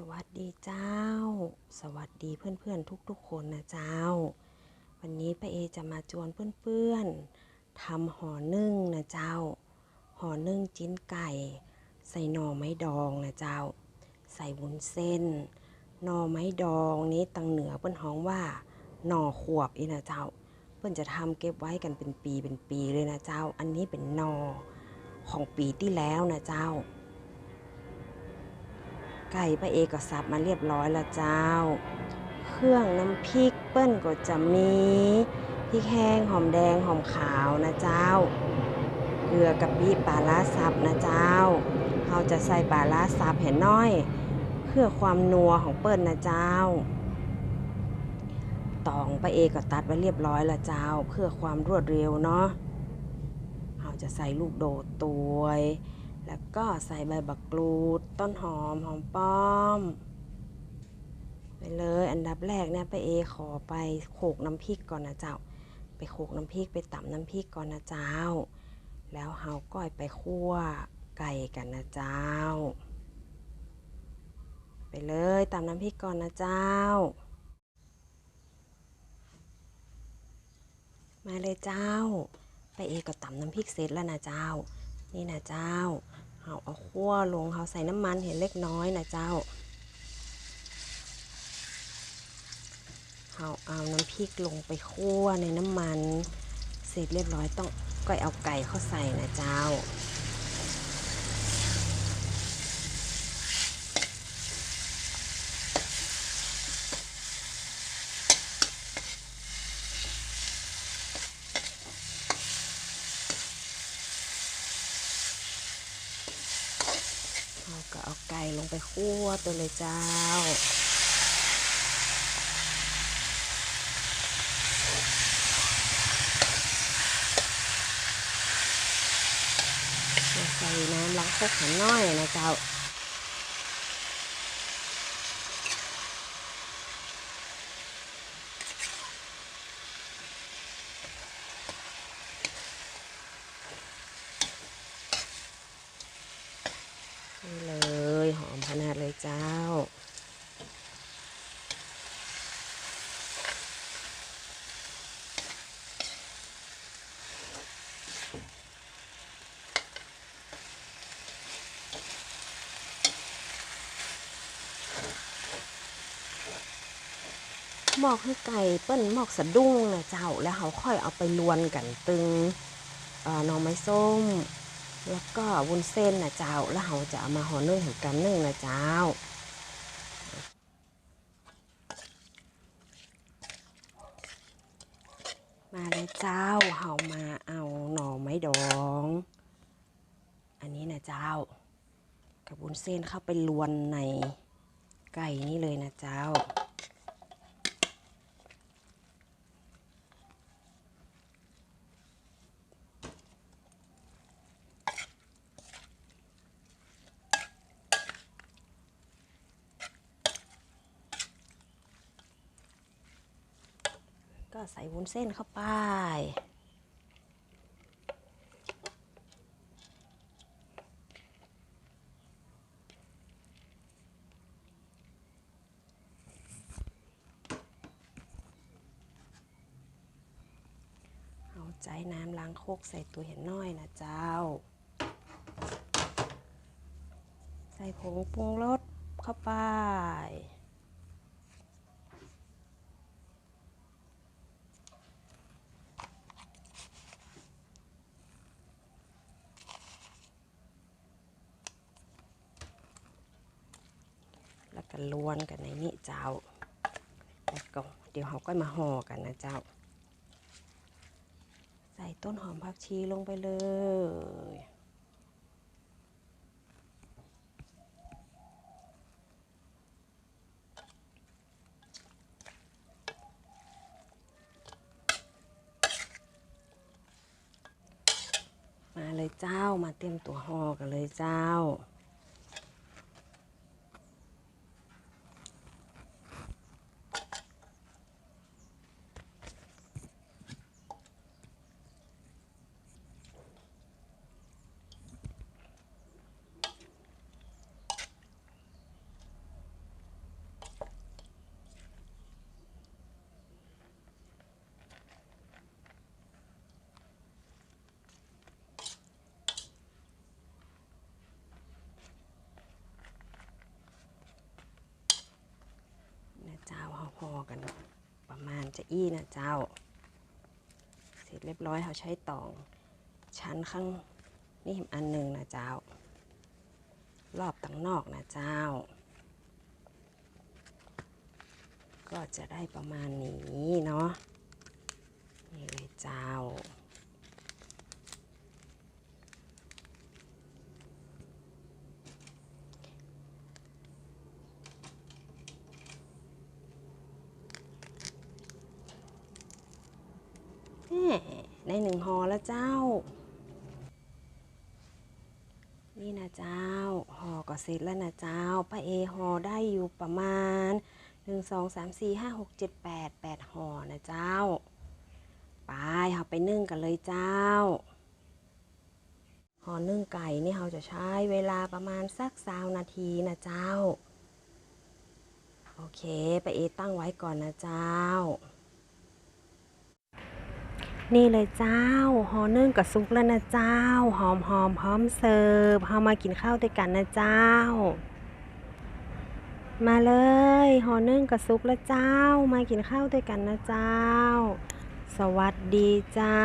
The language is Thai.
สวัสดีเจ้า สวัสดีเพื่อนๆ ทุกๆ คนนะเจ้า วันนี้ป้าเอจะมาชวนเพื่อนๆทำห่อนึ่งนะเจ้า ห่อนึ่งจิ้นไก่ ใส่หน่อไม้ดองนะเจ้า ใส่วุ้นเส้น หน่อไม้ดองนี้ตังเหนือเปิ้นฮ้องว่า หน่อขวบอีนะเจ้า เปิ้นจะทำเก็บไว้กันเป็นปีเป็นปีเลยนะเจ้า อันนี้เป็นหน่อของปีที่แล้วนะเจ้า ไก่ป้าเอก็สับมาเรียบร้อยแล้วเจ้า เครื่องน้ำพริกเปิ้นก็จะมีพริกแห้งหอมแดงหอมขาวนะเจ้าเกลือกะปิปลาร้าสับนะเจ้าเราจะใส่ปลาร้าสับเห็นน้อย เพื่อความนัวของเปิ้นนะเจ้า ตองป้าเอก็ตัดไว้เรียบร้อยแล้วเจ้า เพื่อความรวดเร็วเนาะเราจะใส่ลูกโดดตวย แล้วก็ใส่ใบบักกรูด ต้นหอม หอมป้อม ไปเลยอันดับแรกเนี่ยไปเอขอไปโขกน้ำพริกก่อนนะเจ้า ไปโขกน้ำพริกไปตำน้ำพริกก่อนนะเจ้า แล้วเฮาก้อยไปคั่วไก่กันนะเจ้า ไปเลยตำน้ำพริกก่อนนะเจ้า มาเลยเจ้า ไปเอก็ตำน้ำพริกเสร็จแล้วนะเจ้า นี่นะเจ้า เอาเอาคั่วลงเขาใส่น้ำมันเห็นเล็กน้อยนะเจ้าเอาเอาน้ำพริกลงไปคั่วในน้ำมัน เสร็จเรียบร้อยต้องก็เอาไก่เข้าใส่นะเจ้า ก็เอาไก่ลงไปคั่วตัวเลยเจ้า ใส่น้ำล้างคกหันน้อยนะเจ้านี่เลยหอมขนาดเลยเจ้า หมอกให้ไก่เปิ้นหมอกสะดุ้งนะเจ้า แล้วเขาค่อยเอาไปลวนกันตึงเอ่อหน่อไม้ส้ม แล้วก็วุ้นเส้นนะเจ้า แล้วเราจะเอามาห่อนึ่งให้กันนึ่งนะเจ้ามาเลยเจ้าเฮามาเอาหน่อไม้ดอง อันนี้นะเจ้า กับวุ้นเส้นเข้าไปลวนในไก่นี่เลยนะเจ้า ก็ใส่วุ้นเส้นเข้าไป เอาใจน้ำล้างโคกใส่ตัวเห็นน้อยนะเจ้า ใส่ผงปรุงรสเข้าไป แล้วก็ล้วนกันในนี้เจ้าแล้วก็เดี๋ยวเขาก็มาห่อกันนะเจ้า ใส่ต้นหอมผักชีลงไปเลยมาเลยเจ้ามาเตรียมตัวห่อกันเลยเจ้า ม ห่อกัน ประมาณจะอี้นะเจ้า เสร็จเรียบร้อยเขาใช้ตอง ชั้นข้างนี่อันหนึ่งนะเจ้า รอบตั้งนอกนะเจ้า ก็จะได้ประมาณนี้เนาะนี่เลยเจ้า แหม่ ได้หนึ่งห่อแล้วเจ้า นี่นะเจ้าห่อก็เสร็จแล้วนะเจ้าป้าเอห่อได้อยู่ประมาณหนึ่งสองสามสี่ห้าหกเจ็ดแปดแปดห่อนะเจ้า ไปเอาไปนึ่งกันเลยเจ้าห่อนึ่งไก่นี่เราจะใช้เวลาประมาณสักสาวนาทีนะเจ้า โอเค ไปเอตั้งไว้ก่อนนะเจ้า นี่เลยเจ้าหอนึ่งกับซุกแล้วนะเจ้า หอมหอมพร้อมเสิร์ฟเฮามากินข้าวด้วยกันนะเจ้า มาเลยหอนึ่งกับซุกแล้วเจ้า มากินข้าวด้วยกันนะเจ้า สวัสดีเจ้า